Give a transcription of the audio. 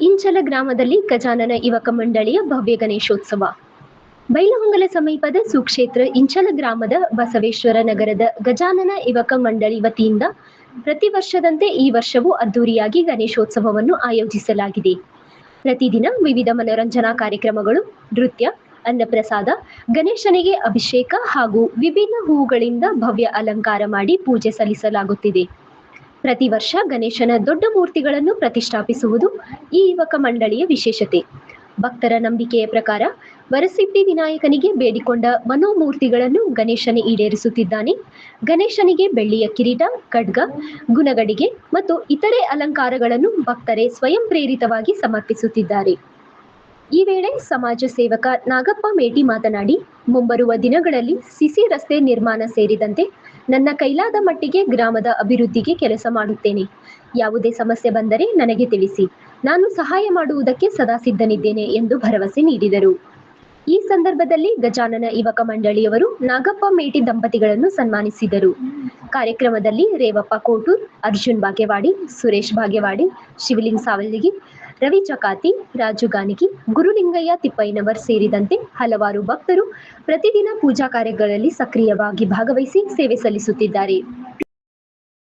ಇಂಚಲ ಗ್ರಾಮದಲ್ಲಿ ಗಜಾನನ ಯುವಕ ಮಂಡಳಿಯ ಭವ್ಯ ಗಣೇಶೋತ್ಸವ. ಬೈಲಹೊಂಗಲ ಸಮೀಪದ ಸುಕ್ಷೇತ್ರ ಇಂಚಲ ಗ್ರಾಮದ ಬಸವೇಶ್ವರ ನಗರದ ಗಜಾನನ ಯುವಕ ಮಂಡಳಿ ವತಿಯಿಂದ ಪ್ರತಿ ವರ್ಷದಂತೆ ಈ ವರ್ಷವೂ ಅದ್ದೂರಿಯಾಗಿ ಗಣೇಶೋತ್ಸವವನ್ನು ಆಯೋಜಿಸಲಾಗಿದೆ. ಪ್ರತಿದಿನ ವಿವಿಧ ಮನೋರಂಜನಾ ಕಾರ್ಯಕ್ರಮಗಳು, ನೃತ್ಯ, ಅನ್ನಪ್ರಸಾದ, ಗಣೇಶನಿಗೆ ಅಭಿಷೇಕ ಹಾಗೂ ವಿಭಿನ್ನ ಹೂವುಗಳಿಂದ ಭವ್ಯ ಅಲಂಕಾರ ಮಾಡಿ ಪೂಜೆ ಸಲ್ಲಿಸಲಾಗುತ್ತಿದೆ. ಪ್ರತಿ ವರ್ಷ ಗಣೇಶನ ದೊಡ್ಡ ಮೂರ್ತಿಗಳನ್ನು ಪ್ರತಿಷ್ಠಾಪಿಸುವುದು ಈ ಯುವಕ ಮಂಡಳಿಯ ವಿಶೇಷತೆ. ಭಕ್ತರ ನಂಬಿಕೆಯ ಪ್ರಕಾರ ವರಸಿದ್ಧಿ ವಿನಾಯಕನಿಗೆ ಬೇಡಿಕೊಂಡ ಮನೋಮೂರ್ತಿಗಳನ್ನು ಗಣೇಶನೇ ಈಡೇರಿಸುತ್ತಿದ್ದಾನೆ. ಗಣೇಶನಿಗೆ ಬೆಳ್ಳಿಯ ಕಿರೀಟ, ಖಡ್ಗ, ಗುಣಗಡಿಗೆ ಮತ್ತು ಇತರೆ ಅಲಂಕಾರಗಳನ್ನು ಭಕ್ತರೇ ಸ್ವಯಂ ಪ್ರೇರಿತವಾಗಿ ಸಮರ್ಪಿಸುತ್ತಿದ್ದಾರೆ. ಈ ವೇಳೆ ಸಮಾಜ ಸೇವಕ ನಾಗಪ್ಪ ಮೇಟಿ ಮಾತನಾಡಿ, ಮುಂಬರುವ ದಿನಗಳಲ್ಲಿ ಸಿಸಿ ರಸ್ತೆ ನಿರ್ಮಾಣ ಸೇರಿದಂತೆ ನನ್ನ ಕೈಲಾದ ಮಟ್ಟಿಗೆ ಗ್ರಾಮದ ಅಭಿವೃದ್ಧಿಗೆ ಕೆಲಸ ಮಾಡುತ್ತೇನೆ. ಯಾವುದೇ ಸಮಸ್ಯೆ ಬಂದರೆ ನನಗೆ ತಿಳಿಸಿ. ನಾನು ಸಹಾಯ ಮಾಡುವುದಕ್ಕೆ ಸದಾ ಸಿದ್ಧನಿದ್ದೇನೆ ಎಂದು ಭರವಸೆ ನೀಡಿದರು. ಈ ಸಂದರ್ಭದಲ್ಲಿ ಗಜಾನನ ಯುವಕ ಮಂಡಳಿಯವರು ನಾಗಪ್ಪ ಮೇಟಿ ದಂಪತಿಗಳನ್ನು ಸನ್ಮಾನಿಸಿದರು. ಕಾರ್ಯಕ್ರಮದಲ್ಲಿ ರೇವಪ್ಪ ಕೋಟೂರ್, ಅರ್ಜುನ್ ಬಾಗೇವಾಡಿ, ಸುರೇಶ್ ಬಾಗೇವಾಡಿ, ಶಿವಲಿಂಗ್ ಸಾವಲ್ಗಿ ರವಿ ಚಕಾತಿ, ರಾಜು ಗಾನಿಗಿ, ಗುರುಲಿಂಗಯ್ಯ ತಿಪ್ಪಯ್ಯನವರ್ ಸೇರಿದಂತೆ ಹಲವಾರು ಭಕ್ತರು ಪ್ರತಿದಿನ ಪೂಜಾ ಕಾರ್ಯಗಳಲ್ಲಿ ಸಕ್ರಿಯವಾಗಿ ಭಾಗವಹಿಸಿ ಸೇವೆ ಸಲ್ಲಿಸುತ್ತಿದ್ದಾರೆ.